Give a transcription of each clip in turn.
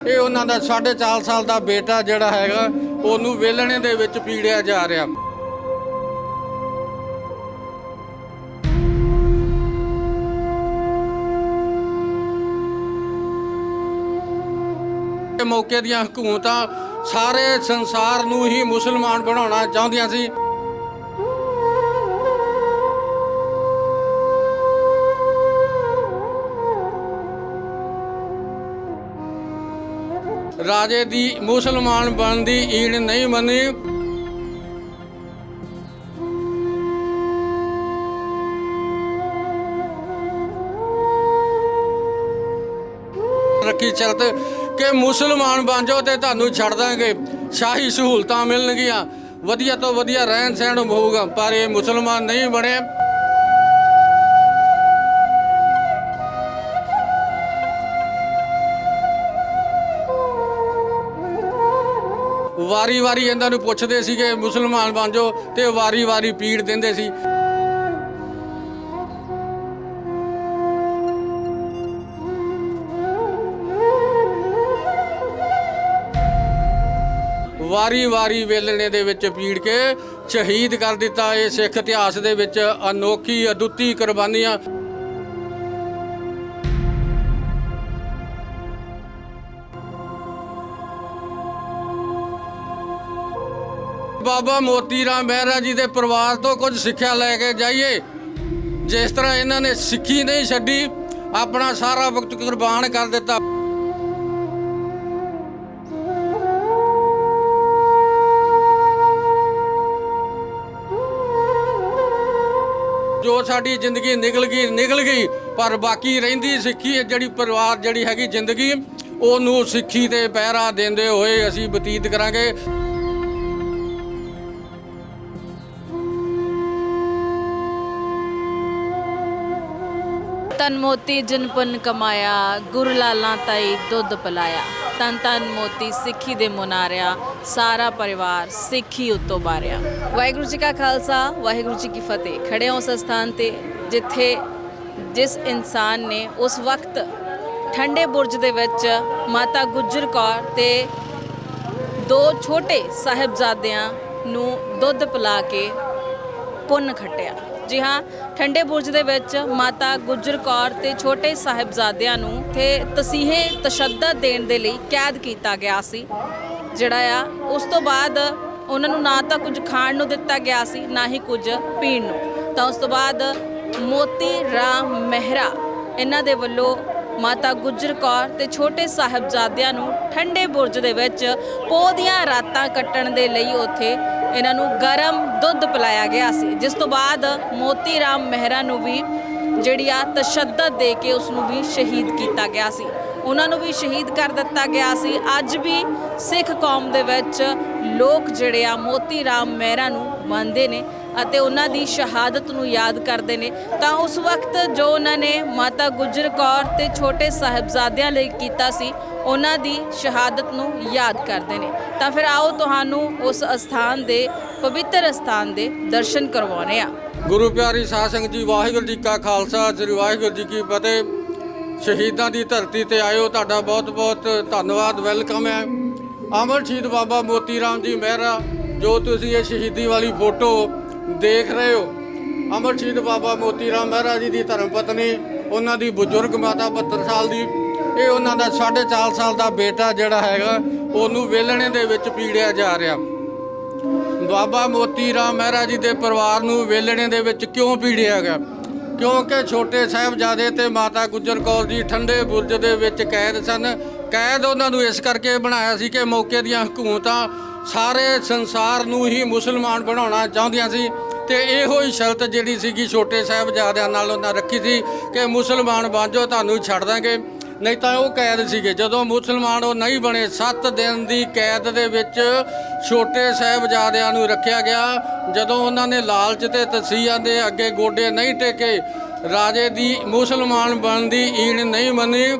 ਇਹ ਉਹਨਾਂ ਦਾ 4.5 ਸਾਲ ਦਾ ਬੇਟਾ ਜਿਹੜਾ ਹੈਗਾ, ਉਹਨੂੰ ਵੇਲਣੇ ਦੇ ਵਿੱਚ ਪੀੜਿਆ ਜਾ ਰਿਹਾ। ਮੌਕੇ ਦੀਆਂ ਹਕੂਮਤਾਂ ਸਾਰੇ ਸੰਸਾਰ ਨੂੰ ਹੀ ਮੁਸਲਮਾਨ ਬਣਾਉਣਾ ਚਾਹੁੰਦੀਆਂ ਸੀ। ਰਾਜੇ ਦੀ ਮੁਸਲਮਾਨ ਬਣਨ ਦੀ ਈੜ ਨਹੀਂ ਮੰਨੀ। ਰੱਖੀ ਸ਼ਰਤ ਕਿ ਮੁਸਲਮਾਨ ਬਣ ਜਾਓ ਤੇ ਤੁਹਾਨੂੰ ਛੱਡ ਦਾਂਗੇ। ਸ਼ਾਹੀ ਸਹੂਲਤਾਂ ਮਿਲਣਗੀਆਂ। ਵਧੀਆ ਤੋਂ ਵਧੀਆ ਰਹਿਣ ਸਹਿਣ ਹੋਊਗਾ, ਪਰ ਇਹ ਮੁਸਲਮਾਨ ਨਹੀਂ ਬਣੇ। ਵਾਰੀ-ਵਾਰੀ ਇਹਨਾਂ ਨੂੰ ਪੁੱਛਦੇ ਸੀਗੇ, ਮੁਸਲਮਾਨ ਬਣ ਜਾਓ, ਤੇ ਵਾਰੀ-ਵਾਰੀ ਪੀੜ ਦਿੰਦੇ ਸੀ। ਵਾਰੀ-ਵਾਰੀ ਵੇਲਣੇ ਦੇ ਵਿੱਚ ਪੀੜ ਕੇ ਸ਼ਹੀਦ ਕਰ ਦਿੱਤਾ। ਇਹ ਸਿੱਖ ਇਤਿਹਾਸ ਦੇ ਵਿੱਚ ਅਨੋਖੀ, ਅਦੁੱਤੀ ਕੁਰਬਾਨੀਆਂ ਬਾਬਾ ਮੋਤੀ ਰਾਮ ਮਹਿਰਾ ਜੀ ਦੇ ਪਰਿਵਾਰ ਤੋਂ ਕੁਝ ਸਿੱਖਿਆ ਲੈ ਕੇ ਜਾਈਏ। ਜਿਸ ਤਰ੍ਹਾਂ ਇਹਨਾਂ ਨੇ ਸਿੱਖੀ ਨਹੀਂ ਛੱਡੀ, ਆਪਣਾ ਸਾਰਾ ਵਕਤ ਕੁਰਬਾਨ ਕਰ ਦਿੱਤਾ। ਜੋ ਸਾਡੀ ਜ਼ਿੰਦਗੀ ਨਿਕਲ ਗਈ ਨਿਕਲ ਗਈ, ਪਰ ਬਾਕੀ ਰਹਿੰਦੀ ਸਿੱਖੀ ਜਿਹੜੀ ਪਰਿਵਾਰ ਜਿਹੜੀ ਹੈਗੀ ਜ਼ਿੰਦਗੀ, ਉਹਨੂੰ ਸਿੱਖੀ ਤੇ ਪਹਿਰਾ ਦਿੰਦੇ ਹੋਏ ਅਸੀਂ ਬਤੀਤ ਕਰਾਂਗੇ। ਤਨ ਮੋਤੀ ਜਨ ਪੁੰਨ ਕਮਾਇਆ, ਗੁਰ ਲਾਲਾਂ ਤਾਈ ਦੁੱਧ ਪਿਲਾਇਆ। ਤਨ ਤਨ ਮੋਤੀ ਸਿੱਖੀ ਦੇ ਮੁਨਾਰਿਆ, ਸਾਰਾ ਪਰਿਵਾਰ ਸਿੱਖੀ ਉਤੋਂ ਬਾਰਿਆ। ਵਾਹਿਗੁਰੂ ਜੀ ਕਾ ਖਾਲਸਾ, ਵਾਹਿਗੁਰੂ ਜੀ ਕੀ ਫਤਿਹ। ਖੜੇ ਹਾਂ ਉਸ ਸਥਾਨ ਤੇ ਜਿੱਥੇ ਜਿਸ ਇਨਸਾਨ ਨੇ ਉਸ ਵਕਤ ਠੰਡੇ ਬੁਰਜ ਦੇ ਵਿੱਚ ਮਾਤਾ ਗੁਜਰ ਕੌਰ ਤੇ ਦੋ ਛੋਟੇ ਸਾਹਿਬਜ਼ਾਦਿਆਂ ਨੂੰ ਦੁੱਧ ਪਿਲਾ ਕੇ ਪੁੰਨ ਖੱਟਿਆ। ਜੀ ਹਾਂ, ਠੰਡੇ ਬੁਰਜ ਦੇ ਵਿੱਚ ਮਾਤਾ ਗੁਜਰ ਕੌਰ ਤੇ ਛੋਟੇ ਸਾਹਿਬਜ਼ਾਦਿਆਂ ਨੂੰ ਤੇ ਤਸੀਹੇ, ਤਸ਼ੱਦਦ ਦੇਣ ਦੇ ਲਈ ਕੈਦ ਕੀਤਾ ਗਿਆ ਸੀ। ਜਿਹੜਾ ਆ, ਉਸ ਤੋਂ ਬਾਅਦ ਉਹਨਾਂ ਨੂੰ ਨਾ ਤਾਂ ਕੁਝ ਖਾਣ ਨੂੰ ਦਿੱਤਾ ਗਿਆ ਸੀ, ਨਾ ਹੀ ਕੁਝ ਪੀਣ ਨੂੰ। ਤਾਂ ਉਸ ਤੋਂ ਬਾਅਦ ਮੋਤੀ ਰਾਮ ਮਹਿਰਾ ਇਹਨਾਂ ਦੇ ਵੱਲੋਂ ਮਾਤਾ ਗੁਜਰ ਕੌਰ ਤੇ ਛੋਟੇ ਸਾਹਿਬਜ਼ਾਦਿਆਂ ਨੂੰ ਠੰਡੇ ਬੁਰਜ ਦੇ ਵਿੱਚ ਪੋਹ ਦੀਆਂ ਰਾਤਾਂ ਕੱਟਣ ਦੇ ਲਈ ਉੱਥੇ ਇਹਨਾਂ ਨੂੰ ਗਰਮ ਦੁੱਧ ਪਿਲਾਇਆ ਗਿਆ ਸੀ, ਜਿਸ ਤੋਂ ਬਾਅਦ ਮੋਤੀ ਰਾਮ ਮਹਿਰਾ ਨੂੰ ਵੀ ਜਿਹੜੀ ਆ ਤਸ਼ੱਦਦ ਦੇ ਕੇ ਉਸ ਨੂੰ ਵੀ ਸ਼ਹੀਦ ਕੀਤਾ ਗਿਆ ਸੀ। ਉਹਨਾਂ ਨੂੰ ਵੀ ਸ਼ਹੀਦ ਕਰ ਦਿੱਤਾ ਗਿਆ ਸੀ। ਅੱਜ ਵੀ ਸਿੱਖ ਕੌਮ ਦੇ ਵਿੱਚ ਲੋਕ ਜਿਹੜੇ ਆ ਮੋਤੀ ਰਾਮ ਮਹਿਰਾ ਨੂੰ ਮੰਨਦੇ ਨੇ। ਅਤੇ ਉਹਨਾਂ ਦੀ ਸ਼ਹਾਦਤ ਨੂੰ ਯਾਦ ਕਰਦੇ ਨੇ। ਤਾਂ ਉਸ ਵਕਤ ਜੋ ਉਹਨਾਂ ਨੇ ਮਾਤਾ ਗੁਜਰ ਕੌਰ ਤੇ ਛੋਟੇ ਸਾਹਿਬਜ਼ਾਦਿਆਂ ਲਈ ਕੀਤਾ ਸੀ, ਉਹਨਾਂ ਦੀ ਸ਼ਹਾਦਤ ਨੂੰ ਯਾਦ ਕਰਦੇ ਨੇ। ਤਾਂ ਫਿਰ ਆਓ ਤੁਹਾਨੂੰ ਉਸ ਅਸਥਾਨ ਦੇ, ਪਵਿੱਤਰ ਅਸਥਾਨ ਦੇ ਦਰਸ਼ਨ ਕਰਵਾਉਣੇ ਆ ਗੁਰੂ ਪਿਆਰੀ ਸਾਧ ਸੰਗਤ ਜੀ, ਵਾਹਿਗੁਰੂ ਜੀ ਕਾ ਖਾਲਸਾ, ਸ੍ਰੀ ਵਾਹਿਗੁਰੂ ਜੀ ਕੀ ਫਤਿਹ। ਸ਼ਹੀਦਾਂ ਦੀ ਧਰਤੀ ਤੇ ਆਇਓ, ਤੁਹਾਡਾ ਬਹੁਤ ਬਹੁਤ ਧੰਨਵਾਦ, ਵੈਲਕਮ ਹੈ। ਅਮਰ ਸ਼ਹੀਦ ਬਾਬਾ ਮੋਤੀ ਰਾਮ ਜੀ ਮਹਿਰਾ, ਜੋ ਤੁਸੀਂ ਇਹ ਸ਼ਹੀਦੀ ਵਾਲੀ ਫੋਟੋ ਦੇਖ ਰਹੇ ਹੋ। ਅਮਰ ਸ਼ਹੀਦ ਬਾਬਾ ਮੋਤੀ ਰਾਮ ਮਹਿਰਾ ਜੀ ਦੀ ਧਰਮ ਪਤਨੀ, ਉਹਨਾਂ ਦੀ ਬਜ਼ੁਰਗ ਮਾਤਾ 72 ਸਾਲ ਦੀ। ਇਹ ਉਹਨਾਂ ਦਾ 4.5 ਸਾਲ ਦਾ ਬੇਟਾ ਜਿਹੜਾ ਹੈਗਾ, ਉਹਨੂੰ ਵੇਲਣੇ ਦੇ ਵਿੱਚ ਪੀੜਿਆ ਜਾ ਰਿਹਾ। ਬਾਬਾ ਮੋਤੀ ਰਾਮ ਮਹਿਰਾ ਜੀ ਦੇ ਪਰਿਵਾਰ ਨੂੰ ਵੇਲਣੇ ਦੇ ਵਿੱਚ ਕਿਉਂ ਪੀੜਿਆ ਗਿਆ? ਕਿਉਂਕਿ ਛੋਟੇ ਸਾਹਿਬਜ਼ਾਦੇ ਤੇ ਮਾਤਾ ਗੁਜਰ ਕੌਰ ਜੀ ਠੰਡੇ ਬੁਰਜ ਦੇ ਵਿੱਚ ਕੈਦ ਸਨ। ਕੈਦ ਉਹਨਾਂ ਨੂੰ ਇਸ ਕਰਕੇ ਬਣਾਇਆ ਸੀ ਕਿ ਮੌਕੇ ਦੀਆਂ ਹਕੂਮਤਾਂ ਸਾਰੇ ਸੰਸਾਰ ਨੂੰ ਹੀ ਮੁਸਲਮਾਨ ਬਣਾਉਣਾ ਚਾਹੁੰਦੀਆਂ ਸੀ ਤੇ ਇਹੋ ਹੀ ਸ਼ਰਤ ਜਿਹੜੀ ਸੀਗੀ ਛੋਟੇ ਸਾਹਿਬਜ਼ਾਦਿਆਂ ਨਾਲ ਉਹਨਾਂ ਰੱਖੀ ਸੀ ਕਿ ਮੁਸਲਮਾਨ ਬਣ ਜਾਓ ਤੁਹਾਨੂੰ ਛੱਡ ਦਾਂਗੇ। ਨਹੀਂ ਤਾਂ ਉਹ ਕੈਦ ਸੀਗੇ। ਜਦੋਂ ਮੁਸਲਮਾਨ ਉਹ ਨਹੀਂ ਬਣੇ 7 ਦਿਨ ਦੀ ਕੈਦ ਦੇ ਵਿੱਚ ਛੋਟੇ ਸਾਹਿਬਜ਼ਾਦਿਆਂ ਨੂੰ ਰੱਖਿਆ ਗਿਆ। ਜਦੋਂ ਉਹਨਾਂ ਨੇ ਲਾਲਚ ਤੇ ਤਸੀਹਾਂ ਦੇ ਅੱਗੇ ਗੋਡੇ ਨਹੀਂ ਟੇਕੇ, ਰਾਜੇ ਦੀ ਮੁਸਲਮਾਨ ਬਣਨ ਦੀ ਈਣ ਨਹੀਂ ਮੰਨੀ।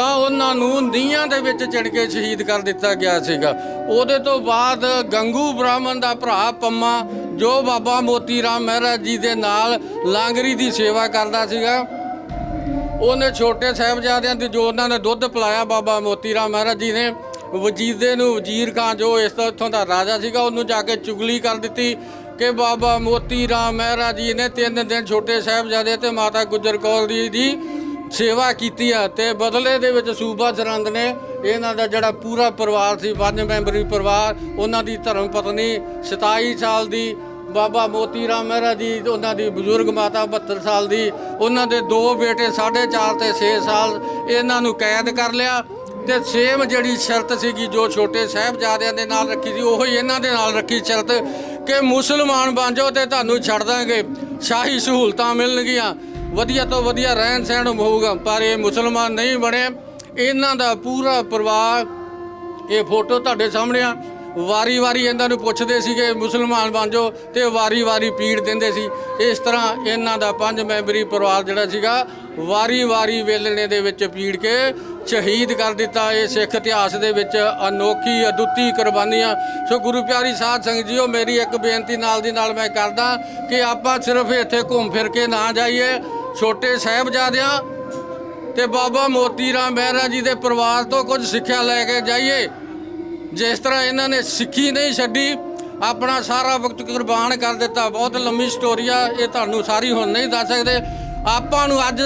ਤਾਂ ਉਹਨਾਂ ਨੂੰ ਨੀਹਾਂ ਦੇ ਵਿੱਚ ਚਿਣ ਕੇ ਸ਼ਹੀਦ ਕਰ ਦਿੱਤਾ ਗਿਆ ਸੀਗਾ। ਉਹਦੇ ਤੋਂ ਬਾਅਦ ਗੰਗੂ ਬ੍ਰਾਹਮਣ ਦਾ ਭਰਾ ਪੰਮਾ, ਜੋ ਬਾਬਾ ਮੋਤੀ ਰਾਮ ਮਹਿਰਾ ਜੀ ਦੇ ਨਾਲ ਲਾਂਗਰੀ ਦੀ ਸੇਵਾ ਕਰਦਾ ਸੀਗਾ। ਉਹਨੇ ਛੋਟੇ ਸਾਹਿਬਜ਼ਾਦਿਆਂ ਦੀ ਜੋ ਉਹਨਾਂ ਨੇ ਦੁੱਧ ਪਿਲਾਇਆ ਬਾਬਾ ਮੋਤੀ ਰਾਮ ਮਹਾਰਾਜ ਜੀ ਨੇ ਵਜੀਦੇ ਨੂੰ ਵਜ਼ੀਰ ਖਾਂ ਜੋ ਇਸ ਤੋਂ ਇੱਥੋਂ ਦਾ ਰਾਜਾ ਸੀਗਾ, ਉਹਨੂੰ ਜਾ ਕੇ ਚੁਗਲੀ ਕਰ ਦਿੱਤੀ ਕਿ ਬਾਬਾ ਮੋਤੀ ਰਾਮ ਮਹਾਰਾਜ ਜੀ ਨੇ ਤਿੰਨ ਦਿਨ ਛੋਟੇ ਸਾਹਿਬਜ਼ਾਦੇ ਤੇ ਮਾਤਾ ਗੁਜਰ ਕੌਰ ਜੀ ਦੀ ਸੇਵਾ ਕੀਤੀ ਆ ਤੇ ਬਦਲੇ ਦੇ ਵਿੱਚ ਸੂਬਾ ਸਰੰਦ ਨੇ ਇਹਨਾਂ ਦਾ ਜਿਹੜਾ ਪੂਰਾ ਪਰਿਵਾਰ ਸੀ ਪੰਜ ਮੈਂਬਰੀ ਪਰਿਵਾਰ, ਉਹਨਾਂ ਦੀ ਧਰਮ ਪਤਨੀ 27 ਸਾਲ ਦੀ, ਬਾਬਾ ਮੋਤੀ ਰਾਮ ਮਹਿਰਾ ਦੀ ਉਹਨਾਂ ਦੀ ਬਜ਼ੁਰਗ ਮਾਤਾ 72 ਸਾਲ ਦੀ, ਉਹਨਾਂ ਦੇ ਦੋ ਬੇਟੇ 4.5 ਤੇ 6 ਸਾਲ, ਇਹਨਾਂ ਨੂੰ ਕੈਦ ਕਰ ਲਿਆ ਤੇ ਸੇਮ ਜਿਹੜੀ ਸ਼ਰਤ ਸੀਗੀ ਜੋ ਛੋਟੇ ਸਾਹਿਬਜ਼ਾਦਿਆਂ ਦੇ ਨਾਲ ਰੱਖੀ ਸੀ, ਉਹੀ ਇਹਨਾਂ ਦੇ ਨਾਲ ਰੱਖੀ ਸ਼ਰਤ ਕਿ ਮੁਸਲਮਾਨ ਬਣ ਜਾਓ ਤੇ ਤੁਹਾਨੂੰ ਛੱਡ ਦਾਂਗੇ, ਸ਼ਾਹੀ ਸਹੂਲਤਾਂ ਮਿਲਣਗੀਆਂ। ਵਧੀਆ ਤੋਂ ਵਧੀਆ ਰਹਿਣ ਸਹਿਣ ਹੋਊਗਾ, ਪਰ ਇਹ ਮੁਸਲਮਾਨ ਨਹੀਂ ਬਣੇ। ਇਹਨਾਂ ਦਾ ਪੂਰਾ ਪਰਿਵਾਰ, ਇਹ ਫੋਟੋ ਤੁਹਾਡੇ ਸਾਹਮਣੇ ਆ। ਵਾਰੀ-ਵਾਰੀ ਇਹਨਾਂ ਨੂੰ ਪੁੱਛਦੇ ਸੀਗੇ, ਮੁਸਲਮਾਨ ਬਣ ਜਾਓ, ਤੇ ਵਾਰੀ-ਵਾਰੀ ਪੀੜ ਦਿੰਦੇ ਸੀ। ਇਸ ਤਰ੍ਹਾਂ ਇਹਨਾਂ ਦਾ ਪੰਜ ਮੈਂਬਰੀ ਪਰਿਵਾਰ ਜਿਹੜਾ ਸੀਗਾ, ਵਾਰੀ-ਵਾਰੀ ਵੇਲਣੇ ਦੇ ਵਿੱਚ ਪੀੜ ਕੇ ਸ਼ਹੀਦ ਕਰ ਦਿੱਤਾ। ਇਹ ਸਿੱਖ ਇਤਿਹਾਸ ਦੇ ਵਿੱਚ ਅਨੋਖੀ, ਅਦੁੱਤੀ ਕੁਰਬਾਨੀਆਂ। ਸੋ ਗੁਰੂ ਪਿਆਰੀ ਸਾਧ ਸੰਗਤ ਜੀਓ, ਮੇਰੀ ਇੱਕ ਬੇਨਤੀ ਨਾਲ ਦੀ ਨਾਲ ਮੈਂ ਕਰਦਾ ਕਿ ਆਪਾਂ ਸਿਰਫ ਇੱਥੇ ਘੁੰਮ ਫਿਰ ਕੇ ਨਾ ਜਾਈਏ। ਛੋਟੇ ਸਾਹਿਬਜ਼ਾਦਿਆਂ ਤੇ ਬਾਬਾ ਮੋਤੀ ਰਾਮ ਮਹਿਰਾ ਜੀ ਦੇ ਪਰਿਵਾਰ ਤੋਂ ਕੁਝ ਸਿੱਖਿਆ ਲੈ ਕੇ ਜਾਈਏ। ਜਿਸ ਤਰ੍ਹਾਂ ਇਹਨਾਂ ਨੇ ਸਿੱਖੀ ਨਹੀਂ ਛੱਡੀ, ਆਪਣਾ ਸਾਰਾ ਵਕਤ ਕੁਰਬਾਨ ਕਰ ਦਿੱਤਾ। ਬਹੁਤ ਲੰਮੀ ਸਟੋਰੀ ਆ, ਇਹ ਤੁਹਾਨੂੰ ਸਾਰੀ ਹੁਣ ਨਹੀਂ ਦੱਸ ਸਕਦੇ। ਆਪਾਂ ਨੂੰ ਅੱਜ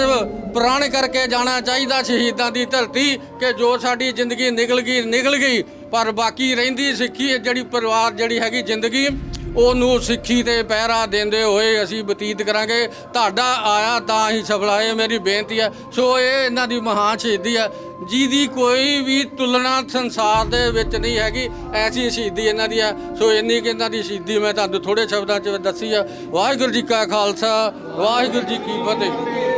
ਪੁਰਾਣ ਕਰਕੇ ਜਾਣਾ ਚਾਹੀਦਾ ਸ਼ਹੀਦਾਂ ਦੀ ਧਰਤੀ ਕਿ ਜੋ ਸਾਡੀ ਜ਼ਿੰਦਗੀ ਨਿਕਲ ਗਈ ਨਿਕਲ ਗਈ, ਪਰ ਬਾਕੀ ਰਹਿੰਦੀ ਸਿੱਖੀ ਜਿਹੜੀ ਪਰਿਵਾਰ ਜਿਹੜੀ ਹੈਗੀ ਜ਼ਿੰਦਗੀ। ਉਹਨੂੰ ਸਿੱਖੀ ਤੇ ਪਹਿਰਾ ਦਿੰਦੇ ਹੋਏ ਅਸੀਂ ਬਤੀਤ ਕਰਾਂਗੇ। ਤੁਹਾਡਾ ਆਇਆ ਤਾਂ ਹੀ ਸਫਲਾ, ਇਹ ਮੇਰੀ ਬੇਨਤੀ ਹੈ। ਸੋ ਇਹ ਇਹਨਾਂ ਦੀ ਮਹਾਨ ਸ਼ਹੀਦੀ ਹੈ, ਜਿਹਦੀ ਕੋਈ ਵੀ ਤੁਲਨਾ ਸੰਸਾਰ ਦੇ ਵਿੱਚ ਨਹੀਂ ਹੈਗੀ, ਐਸੀ ਸ਼ਹੀਦੀ ਇਹਨਾਂ ਦੀ ਹੈ। ਸੋ ਇੰਨੀ ਕਿ ਇਹਨਾਂ ਦੀ ਸ਼ਹੀਦੀ ਮੈਂ ਤੁਹਾਨੂੰ ਥੋੜੇ ਸ਼ਬਦਾਂ 'ਚ ਦੱਸੀ ਆ ਵਾਹਿਗੁਰੂ ਜੀ ਕਾ ਖਾਲਸਾ, ਵਾਹਿਗੁਰੂ ਜੀ ਕੀ ਫਤਿਹ।